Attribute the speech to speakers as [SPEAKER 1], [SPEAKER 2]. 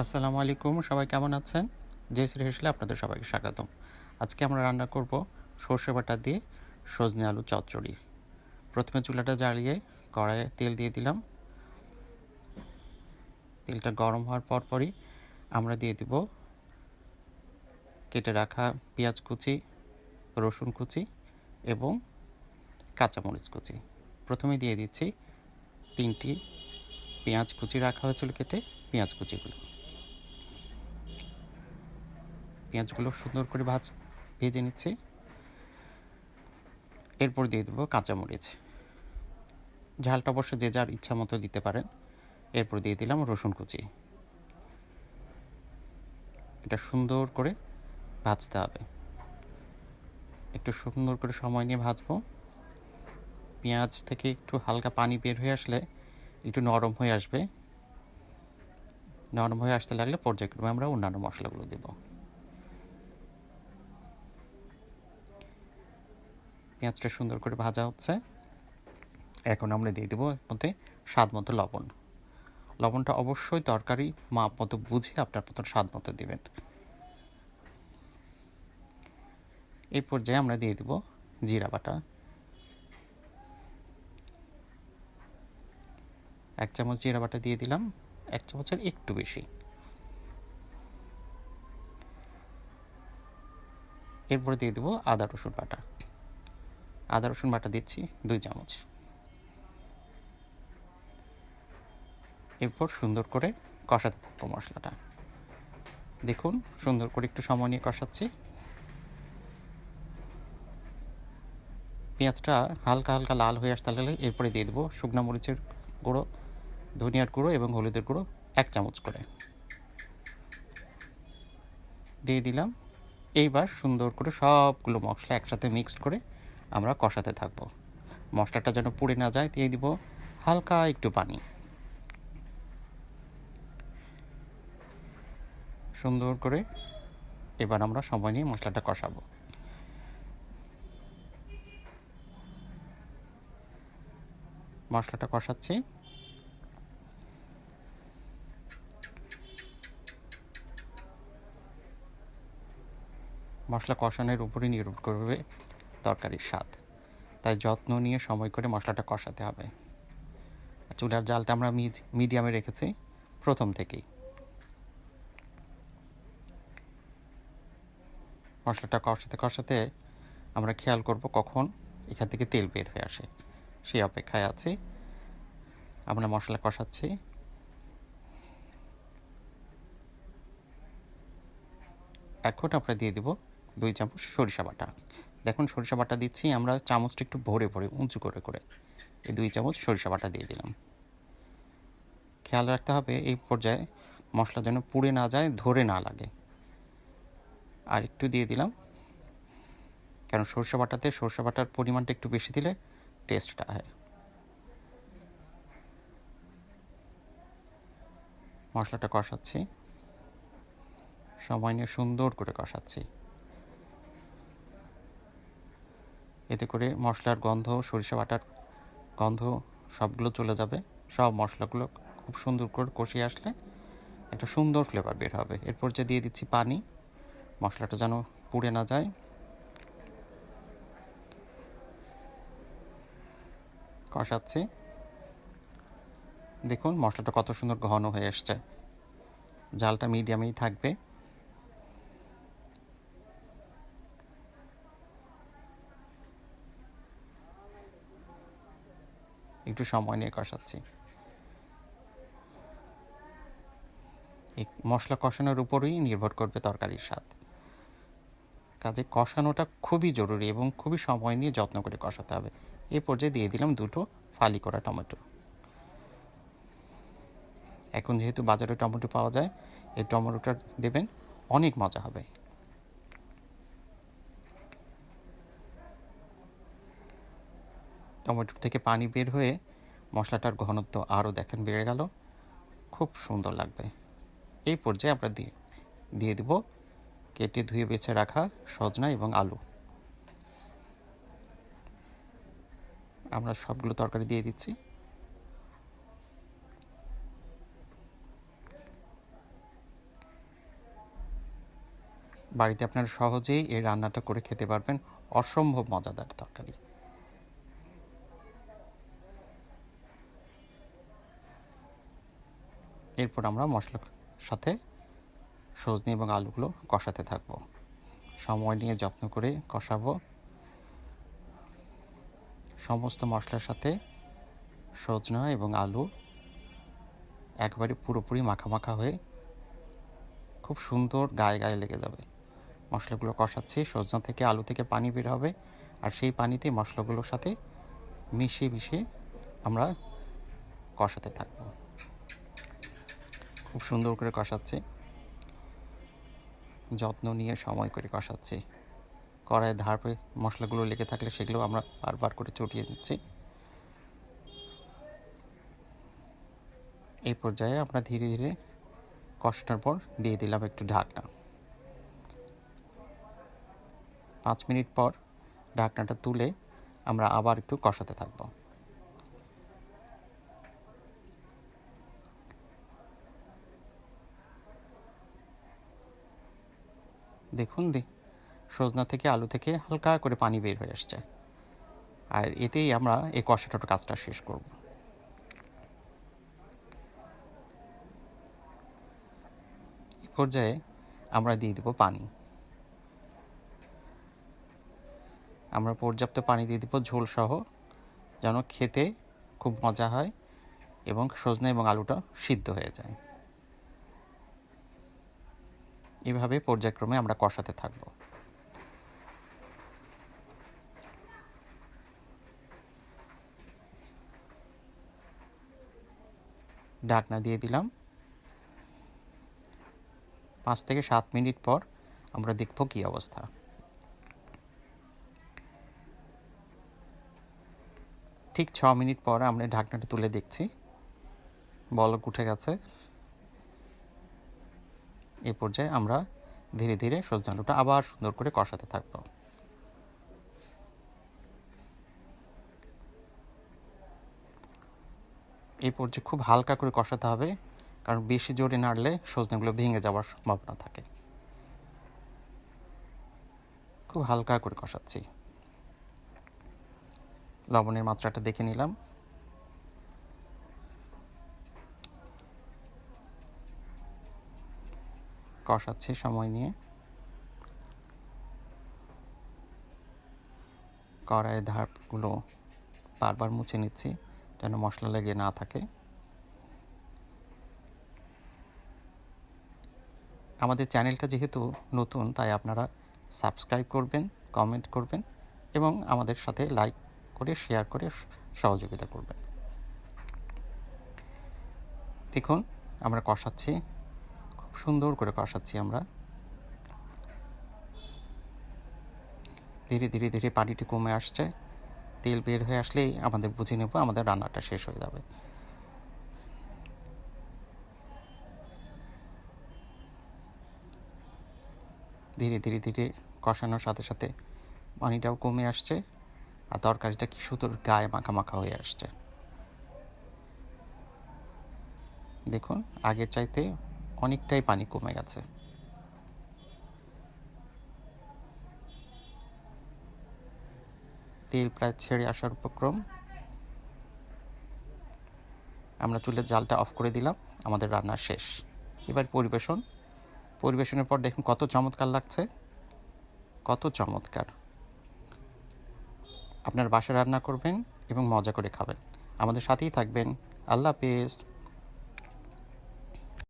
[SPEAKER 1] আসসালামু আলাইকুম, সবাই কেমন আছেন? জে শ্রী হেসলে আপনাদের সবাইকে স্বাগতম। আজকে আমরা রান্না করব সর্ষে বাটা দিয়ে সজনে আলু চচ্চড়ি। প্রথমে চুলাটা জ্বালিয়ে কড়াইয়ে তেল দিয়ে দিলাম। তেলটা গরম হওয়ার পর পরই আমরা দিয়ে দিব কেটে রাখা পেঁয়াজ কুচি, রসুন কুচি এবং কাঁচামরিচ কুচি। প্রথমে দিয়ে দিচ্ছি তিনটি পেঁয়াজ কুচি রাখা হয়েছিল কেটে পেঁয়াজ কুচিগুলো। পেঁয়াজগুলো সুন্দর করে ভাজ, ভেজে নিচ্ছি। এরপর দিয়ে দেবো কাঁচামরিচ। ঝালটা অবশ্য যে যার ইচ্ছা মতো দিতে পারেন। এরপর দিয়ে দিলাম রসুন কুচি। এটা সুন্দর করে ভাজতে হবে। একটু সুন্দর করে সময় নিয়ে ভাজবো। পেঁয়াজ থেকে একটু হালকা পানি বের হয়ে আসলে একটু নরম হয়ে আসবে। নরম হয়ে আসতে লাগলে পর্যায়ক্রমে আমরা অন্যান্য মশলাগুলো দেবো। পেঁয়াজটা সুন্দর করে ভাজা হচ্ছে। এখন আমরা দিয়ে দেবো এর মধ্যে স্বাদ মতো লবণ। লবণটা অবশ্যই তরকারি মাপ মতো বুঝে আপনার মতো স্বাদ মতো দেবেন। এই পর্যায়ে আমরা দিয়ে দেব জিরা বাটা। এক চামচ জিরা বাটা দিয়ে দিলাম, এক চামচের একটু বেশি। এরপরে দিয়ে দেবো আদা রসুন বাটা। আদা, রসুন বাটা দিচ্ছি, দুই চামচ। এরপর সুন্দর করে কষাতে থাকব মশলাটা। দেখুন, সুন্দর করে একটু সময় নিয়ে কষাচ্ছি। পেঁয়াজটা হালকা হালকা লাল হয়ে আসতে লাগলে এরপরে দিয়ে দেবো শুকনো মরিচের গুঁড়ো, ধনিয়ার গুঁড়ো এবং হলুদের গুঁড়ো এক চামচ করে। দিয়ে দিলাম। এইবার সুন্দর করে সবগুলো মশলা একসাথে মিক্সড করে আমরা কষাতে থাকব। মশলাটা যেন পুড়ে না যায়, দিয়ে দিব হালকা একটু পানি। সুন্দর করে এবার আমরা সময় নিয়ে মশলাটা কষাবো। মশলাটা কষাচ্ছি। মশলা কষানোর উপরই নির্ভর করবে তরকারির স্বাদ। তাই যত্ন নিয়ে সময় করে মশলাটা কষাতে হবে। চুলার জালটা আমরা মিডিয়ামে রেখেছি, প্রথম থেকেই। মশলাটা কষাতে কষাতে আমরা খেয়াল করব কখন এখান থেকে তেল বের হয়ে আসে। সেই অপেক্ষায় আছি। আমরা মশলা কষাচ্ছি। এক এখন আমরা দিয়ে দেব দুই চামচ সরিষা বাটা। দেখুন, সরিষা বাটা দিচ্ছি, আমরা চামচটা একটু ভরে ভরে, উঁচু করে করে। এই দুই চামচ সরিষা বাটা দিয়ে দিলাম। খেয়াল রাখতে হবে, এই পর্যায়ে মশলা যেন পুড়ে না যায়, ধরে না লাগে। আর একটু দিয়ে দিলাম। কারণ সরষে বাটাতে, সরষে বাটার পরিমাণটা একটু বেশি দিলে টেস্টটা হয়। মশলাটা কষাচ্ছি। সময় নিয়ে সুন্দর করে কষাচ্ছি। এতে করে মশলার গন্ধ, সরিষা বাটার গন্ধ, সবগুলো চলে যাবে। সব মশলাগুলো খুব সুন্দর করে কষিয়ে আসলে একটা সুন্দর ফ্লেভার বের হবে। এরপর যে দিয়ে দিচ্ছি পানি, মশলাটা যেন পুড়ে না যায়। কষাচ্ছি। দেখুন মশলাটা কত সুন্দর ঘন হয়ে এসছে। জালটা মিডিয়ামেই থাকবে। একটু সময় নিয়ে কষাচ্ছি। মশলা কষানোর উপরেই নির্ভর করবে তরকারির স্বাদ। কাজে কষানোটা খুবই জরুরি এবং খুবই সময় নিয়ে যত্ন করে কষাতে হবে। এ পর্যায়ে দিয়ে দিলাম দুটো ফালি করা টমেটো। এখন যেহেতু বাজারে টমেটো পাওয়া যায়, এই টমেটোটা দেবেন, অনেক মজা হবে। টমেটোর থেকে পানি বের হয়ে মশলাটার ঘনত্ব আরও দেখেন বেড়ে গেল। খুব সুন্দর লাগবে। এই পর্যায়ে আমরা দিয়ে দিয়ে দেব কেটে ধুয়ে বেছে রাখা সজনা এবং আলু। আমরা সবগুলো তরকারি দিয়ে দিচ্ছি। বাড়িতে আপনারা সহজেই এই রান্নাটা করে খেতে পারবেন। অসম্ভব মজাদার তরকারি। এরপর আমরা মশলার সাথে সজনে এবং আলুগুলো কষাতে থাকব। সময় নিয়ে যত্ন করে কষাবো। সমস্ত মশলার সাথে সজনা এবং আলু একবারে পুরোপুরি মাখা মাখা হয়ে খুব সুন্দর গায়ে গায়ে লেগে যাবে। মশলাগুলো কষাচ্ছি, সজনা থেকে আলু থেকে পানি বের হবে আর সেই পানিতে মশলাগুলোর সাথে মিশিয়ে মিশিয়ে আমরা কষাতে থাকব। খুব সুন্দর করে কষাচ্ছি। যত্ন নিয়ে সময় করে কষাচ্ছি। কড়াইয়ে ধার পরে মশলাগুলো লেগে থাকলে সেগুলো আমরা বারবার করে চটিয়ে দিচ্ছি এই পর্যায়ে আমরা ধীরে ধীরে কষানোর পর দিয়ে দিলাম একটু ঢাকনা। পাঁচ মিনিট পর ঢাকনাটা তুলে আমরা আবার একটু কষাতে থাকব। দেখুন দি, সজনা থেকে আলু থেকে হালকা করে পানি বের হয়ে আসছে। আর এতেই আমরা এই কষাটার কাজটা শেষ করব। পর্যায়ে আমরা দিয়ে দেব পানি। আমরা পর্যাপ্ত পানি দিয়ে দেবো ঝোল সহ, যেন খেতে খুব মজা হয় এবং সজনে এবং আলুটা সিদ্ধ হয়ে যায়। এভাবে পর্যায়ক্রমে আমরা কষাতে থাকব। ঢাকনা দিয়ে দিলাম। পাঁচ থেকে সাত মিনিট পর আমরা দেখব কী অবস্থা। ঠিক ছ মিনিট পর আমরা ঢাকনাটা তুলে দেখছি। বলক উঠে গেছে। এই পর্যায়ে আমরা ধীরে ধীরে সজনে আলুটা আবার সুন্দর করে কষাতে থাকব। এই পর্যায়ে খুব হালকা করে কষাতে হবে, কারণ বেশি জোরে নাড়লে সজনেগুলো ভেঙে যাওয়ার সম্ভাবনা থাকে। খুব হালকা করে কষাচ্ছি। লবণের মাত্রাটা দেখে নিলাম। কষাচ্ছি সময় নিয়ে। কড়াইয়ের ধারগুলো বারবার মুছে নিচ্ছি যেন মশলা লেগে না থাকে। আমাদের চ্যানেলটা যেহেতু নতুন, তাই আপনারা সাবস্ক্রাইব করবেন, কমেন্ট করবেন এবং আমাদের সাথে লাইক করে, শেয়ার করে সহযোগিতা করবেন। দেখুন, আমরা কষাচ্ছি। সুন্দর করে কষাচ্ছি আমরা। ধীরে ধীরে ধীরে পানিটি কমে আসছে। তেল বের হয়ে আসলেই আমাদের বুঝে নেব আমাদের রান্নাটা শেষ হয়ে যাবে। ধীরে ধীরে ধীরে কষানোর সাথে সাথে পানিটাও কমে আসছে আর তরকারিটা কি সুতোর গায়ে মাখা মাখা হয়ে আসছে। দেখুন, আগের চাইতে অনেকটাই পানি কমে গেছে। তেল প্রায় ছেড়ে আসার উপক্রম। আমরা চুলের জালটা অফ করে দিলাম, আমাদের রান্না শেষ। এবার পরিবেশন। পরিবেশনের পর দেখুন কত চমৎকার লাগছে। কত চমৎকার। আপনার বাসা রান্না করবেন এবং মজা করে খাবেন। আমাদের সাথেই থাকবেন। আল্লাহ হাফেজ।